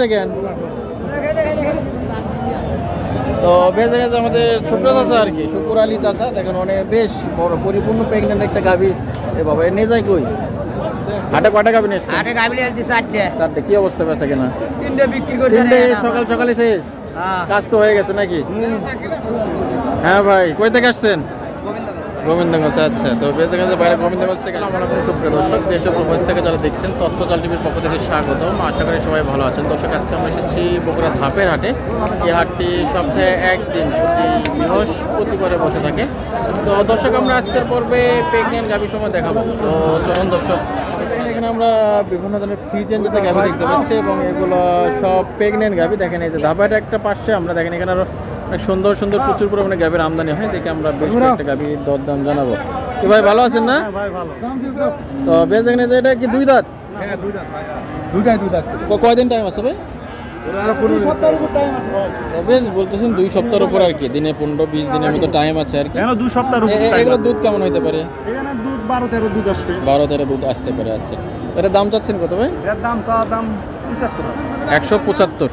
Second. তো বেঁচে গেছে আমাদের শুক্র চাষা আর কি শুক্র আলী চাষা দেখেন অনেক বেশ বড় পরিপূর্ণ প্রেগনেন্ট একটা গাভি। এ বাবা নিয়ে যায় কই? হাটে গাভি নিয়ে চারটে। চারটে কি অবস্থা বেচা কেনা? তিনটে বিক্রি করছে তিনটে সকাল সকালে শেষ? হ্যাঁ। কাজ তো হয়ে গেছে নাকি? হ্যাঁ ভাই কই থেকে আসছেন? গোবিন্দগঞ্জ। আচ্ছা তো বেঁচে গেছে বাইরে গোবিন্দগঞ্জ থেকে সুপ্রিয় দর্শক, দেশ প্রবাস থেকে যারা দেখছেন তথ্য জাল টিভির পক্ষ থেকে স্বাগতম। আশা করি সবাই ভালো আছেন। দর্শক, আজকে আমরা এসেছি বগুড়া ধাপের হাটে। এই হাটটি সপ্তাহে একদিন প্রতি বৃহস্পতিবারে বসে থাকে। তো দর্শক, আমরা আজকের পর্বে প্রেগনেন্ট গাভি সময় দেখাবো। তো চলুন দর্শক, এখানে আমরা বিভিন্ন ধরনের ফ্রিজেন যাতে গাভি দেখতে পাচ্ছি এবং এগুলো সব প্রেগনেন্ট গাভি। দেখেন এই যে ধাপের একটা পাশে, আমরা দেখেন এখানে আরও অনেক সুন্দর সুন্দর প্রচুর পরিমাণে গাভীর আমদানি হয়। দেখে আমরা বেশ কয়েকটা গাভীর দরদাম জানাব। কি ভাই ভালো আছেন না? তো। বেশ দেখেন এটা কি দুই দাঁত? দুইটাই দুই দাঁত। ক- কয়দিন টাইম আছে ভাই? তো বেশ বলতেছেন দুই সপ্তাহের উপর আর কি। দিনে পনেরো বিশ দিনের মতো টাইম আছে আর কি। দুই এগুলো দুধ কেমন হইতে পারে? এখানে দুধ বারো তেরো দুধ আসবে। বারো তেরো দুধ আসতে পারে আচ্ছা। এটা দাম চাচ্ছেন কত ভাই? এর দাম চাওয়া দাম পঁচাত্তর। একশো পঁচাত্তর।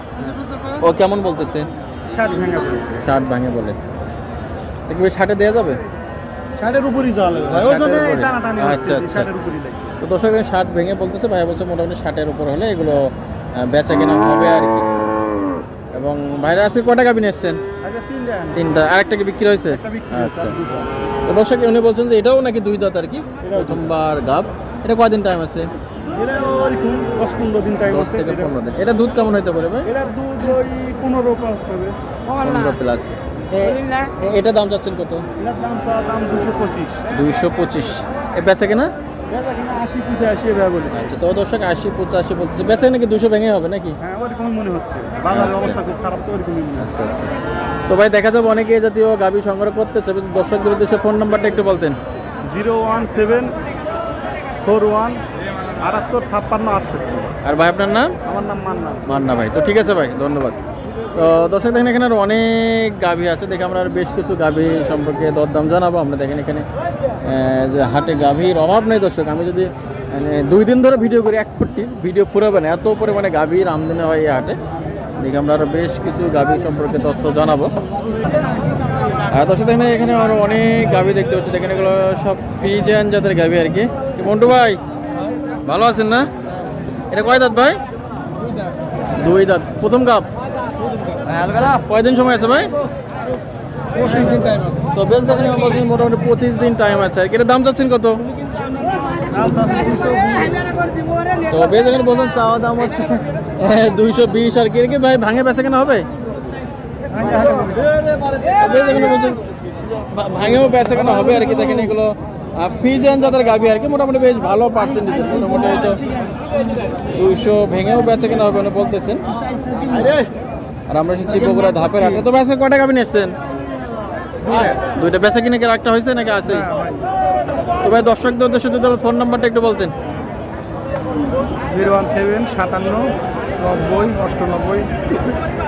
ও কেমন বলতেছে? ষাট ভেঙে পড়ে। ষাট ভাঙে বলে তো কি ষাটে দেওয়া যাবে? ষাটের উপরই যাওয়া লাগবে আচ্ছা, আচ্ছা। তো দর্শক ষাট ভেঙে বলতেছে ভাই বলছে মোটামুটি ষাটের উপর হলে এগুলো বেচা কেনা হবে আর কি। এবং বাইরে আজকে কটা গাবি এসছেন তিনটা। আরেকটা কি বিক্রি হয়েছে? আচ্ছা। তো দর্শক উনি বলছেন যে এটাও নাকি দুই দাঁত আর কি? প্রথমবার গাব। এটা কয়দিন টাইম আছে? এটা ওরকম দশ পনেরো দিন টাইম দশ থেকে এটা- পনেরো দিন। এটা দুধ কেমন হতে পারে ভাই? এটার দুধ ওই পনেরো পাঁচ হবে। পনেরো প্লাস এটা দাম চাচ্ছেন কত? এটার দাম দাম দুশো পঁচিশ। দুইশো পঁচিশ। এ বেচা কিনা? আশি পিসে আশি এভাবে বলে আচ্ছা তো দর্শক আশি পঁচাশি বলতেছে বেচা নাকি দুশো ভেঙে হবে নাকি? হ্যাঁ ওরকমই মনে হচ্ছে। বাজারের আচ্ছা। অবস্থা খুব খারাপ তো ওরকমই আচ্ছা আচ্ছা। তো ভাই দেখা যাবে অনেকে জাতীয় গাভী সংগ্রহ করতেছে দর্শকদের উদ্দেশ্যে ফোন নাম্বারটা একটু বলতেন। Zero one seven four one আটাত্তর ছাপ্পান্ন আটষট্টি। আর ভাই আপনার নাম? আমার নাম মান্না। মান্না ভাই। তো ঠিক আছে ভাই ধন্যবাদ। তো দর্শক দেখেন এখানে অনেক গাভী আছে। দেখে আমরা আর বেশ কিছু গাভী সম্পর্কে দরদাম জানাব। আমরা দেখেন এখানে যে হাটে গাভীর অভাব নেই দর্শক। আমি যদি মানে দুই দিন ধরে ভিডিও করি এক ফুটটি ভিডিও ফুরাবে না। এত পরিমাণে গাভীর আমদানি হয় এই হাটে। দেখে আমরা আরও বেশ কিছু গাভী সম্পর্কে তথ্য জানাব। আর দর্শক দেখেন এখানে আরও অনেক গাভী দেখতে পাচ্ছি। দেখেন এগুলো সব ফ্রিজেন যাদের গাভী আর কি। কি মন্টু ভাই? ভালো আছেন না? এটা কয় দাঁত ভাই? দুই দাঁত। প্রথম কাপ? কয়দিন সময় আছে ভাই? মোটামুটি পঁচিশ দিন টাইম আছে। আর কি এটার দাম চাচ্ছেন কত? তো চাওয়া দাম হচ্ছে দুইশো বিশ। আর কি ভাই ভাঙে বেচা কেনা হবে? ভাঙেও বেচা কেনা হবে। আর কি দেখেন এগুলো ফ্রিজেন যাদের গাবি আর কি, মোটামুটি বেশ ভালো পার্সেন্টেজ মোটামুটি হয়তো দুইশো ভেঙেও বেচা কেনা হবে উনি বলতেছেন। আর আমরা এসেছি বগুড়া ধাপের হাটে। তো বেচা কয়টা গাবি নিচ্ছেন? দুইটা বেচা কিনে একটা হয়েছে নাকি আছে? তো ভাই, দর্শকদের উদ্দেশ্যে যদি ফোন নাম্বারটা একটু বলতেন। জিরো ওয়ান সেভেন সাতান্ন নব্বই অষ্টানব্বই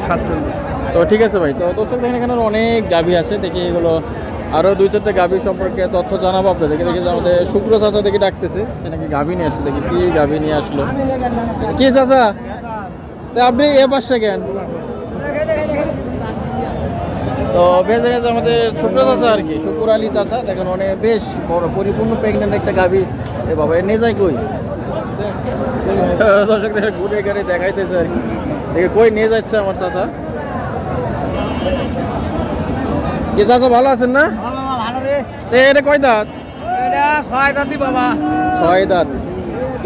সাতচল্লিশ। তো ঠিক আছে ভাই, তো দর্শক দেখেন এখানে অনেক গাভী আছে, দেখি এগুলো আরও দুই চারটে গাভী সম্পর্কে তথ্য জানাব আপনাদেরকে। দেখি আমাদের শুক্র চাচা দেখি ডাকতেছে, সে নাকি গাভী নিয়ে আসছে, দেখি কি গাভী নিয়ে আসলো। কি চাচা? তা আপনি এ পাশে কেন? তো বেশ গেছে আমাদের শুক্র চাচা আর কি, শুক্র আলী চাচা। দেখেন অনেক বেশ বড়, পরিপূর্ণ প্রেগনেন্ট একটা গাভী। এ বাবা, এ নিয়ে যায় কই? দর্শক দেখে ঘুরে ঘুরে দেখাইতেছে আর কি। দেখে কই নিয়ে যাচ্ছে আমার চাচা? কি চাচা ভালো আছেন না? এটা কয় দাঁত? বাবা। ছয় দাঁত।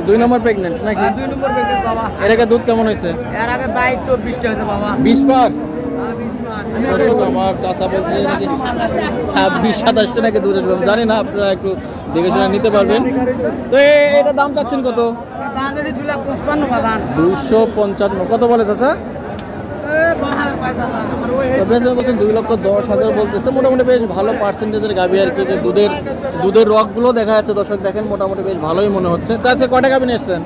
দুই নম্বর প্রেগনেন্ট নাকি? দুই নম্বর বেকেট বাবা। এটাকে দুধ কেমন হয়েছে? এর আগে বাইশ চব্বিশটা হয়েছে বাবা। বিশ পার হ্যাঁ, আমার চাচা বলছে নাকি ছাব্বিশ সাতাশটা নাকি জানি না আপনারা একটু দেখে শুনে নিতে পারবেন। তো এটা দাম চাচ্ছেন কত? দুইশো পঞ্চান্ন। কত বলে চাচা দশ হাজার পয়সা দাম তো বেশ বলছেন দুই লক্ষ দশ হাজার বলতেছে। মোটামুটি বেশ ভালো পার্সেন্টেজের গাভি আর কি যে দুধের দুধের রকগুলো দেখা যাচ্ছে। দর্শক দেখেন মোটামুটি বেশ ভালোই মনে হচ্ছে। তা আছে কয়টা গাভি নিয়ে এসছেন?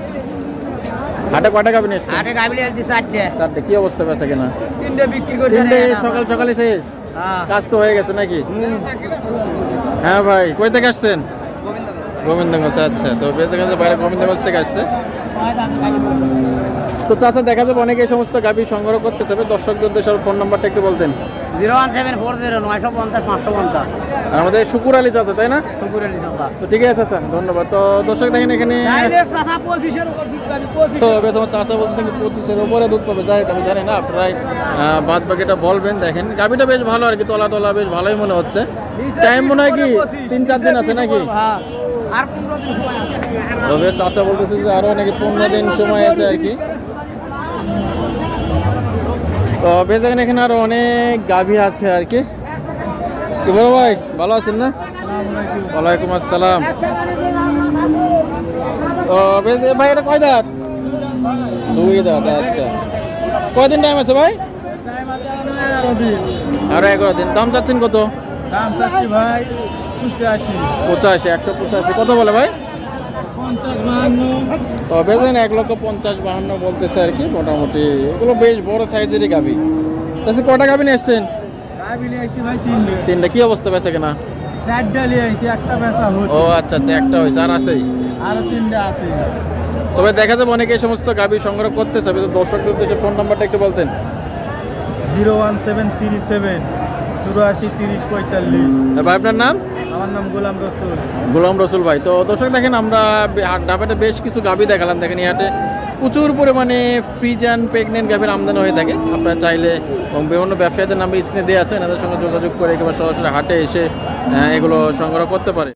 হাটে কয়টা গাভি নিয়ে এসছেন? আরে গাবলি চারটে। চারটে কি অবস্থা বেচা কেনা? তিনটে বিক্রি করছে তিনটে সকাল সকালে শেষ? হ্যাঁ। কাজ তো হয়ে গেছে নাকি? হ্যাঁ ভাই কই থেকে আসছেন? গোবিন্দগঞ্জ আচ্ছা। তো গেছে বাইরে গোবিন্দগঞ্জ থেকে আসছে। তো চাচা দেখা যাবে অনেকে এই সমস্ত গাভী সংগ্রহ করতে চাবে দর্শকদের উদ্দেশ্যে ফোন নাম্বারটা একটু বলতেন। Zero one seven four zero নয়শো পঞ্চাশ পাঁচশো পঞ্চাশ। আমাদের শুকুর আলী চাচা তাই না? টুকুরের চাচা। তো ঠিক আছে স্যার ধন্যবাদ। তো দর্শক দেখেন এখানে তো বেশ আমার চাচা বলছে নাকি পঁচিশের উপরে দুধ পাবে। যাই হোক, আমি জানি না প্রায় বাদ বাকিটা বলবেন দেখেন। গাভিটা বেশ ভালো আর কি তলা টলা বেশ ভালোই মনে হচ্ছে। টাইম মনে হয় কি তিন চার দিন আছে নাকি? হ্যাঁ। আর পনেরো দিন সময় আছে তবে চাচা বলতেছে যে আরও নাকি পনেরো দিন সময় আছে আর কি। দেখেন এখানে আরও অনেক গাভী আছে আর কি। কি বলো ভাই ভালো আছেন না? ওয়ালাইকুম আসসালাম। ভাই এটা কয় দাঁত? দুই দাঁত আচ্ছা। কয়দিন টাইম আছে ভাই? আরও এগারো দিন। দাম চাচ্ছেন কত? দাম চাচ্ছি ভাই পঁচাশি। একশো পঁচাশি। কত বলে ভাই? বাহান্ন। এক লক্ষ পঞ্চাশ বাহান্ন বলতেছে আর কি মোটামুটি। এগুলো বেশ বড় সাইজেরই গাবি তাছাড়া কটা গাবি নিয়ে এসছেন তিনটে। কি অবস্থা বেঁচে কেনা? ও আচ্ছা আচ্ছা একটা হয়েছে আর আছেই? আরও তিনটা আছে। তবে দেখা যাবে অনেকে এই সমস্ত গাবি সংগ্রহ করতে চাবে তো দর্শকদের উদ্দেশ্যে ফোন নাম্বারটা একটু বলতেন। Zero one seven three seven. চুরাশি তিরিশ পঁয়তাল্লিশ। আর ভাই আপনার নাম? আমার নাম গোলাম রসুল। গোলাম রসুল ভাই। তো দর্শক দেখেন আমরা ঢাকাতে বেশ কিছু গাবি দেখালাম। দেখেন ইহাটে প্রচুর পরিমাণে প্রেগনেন্ট গাভীর আমদানি হয়ে থাকে। আপনারা চাইলে এবং বিভিন্ন ব্যবসায়ীদের নাম্বার স্ক্রিনে দেওয়া আছে। এনাদের সঙ্গে যোগাযোগ করে একেবারে সরাসরি হাটে এসে এগুলো সংগ্রহ করতে পারে।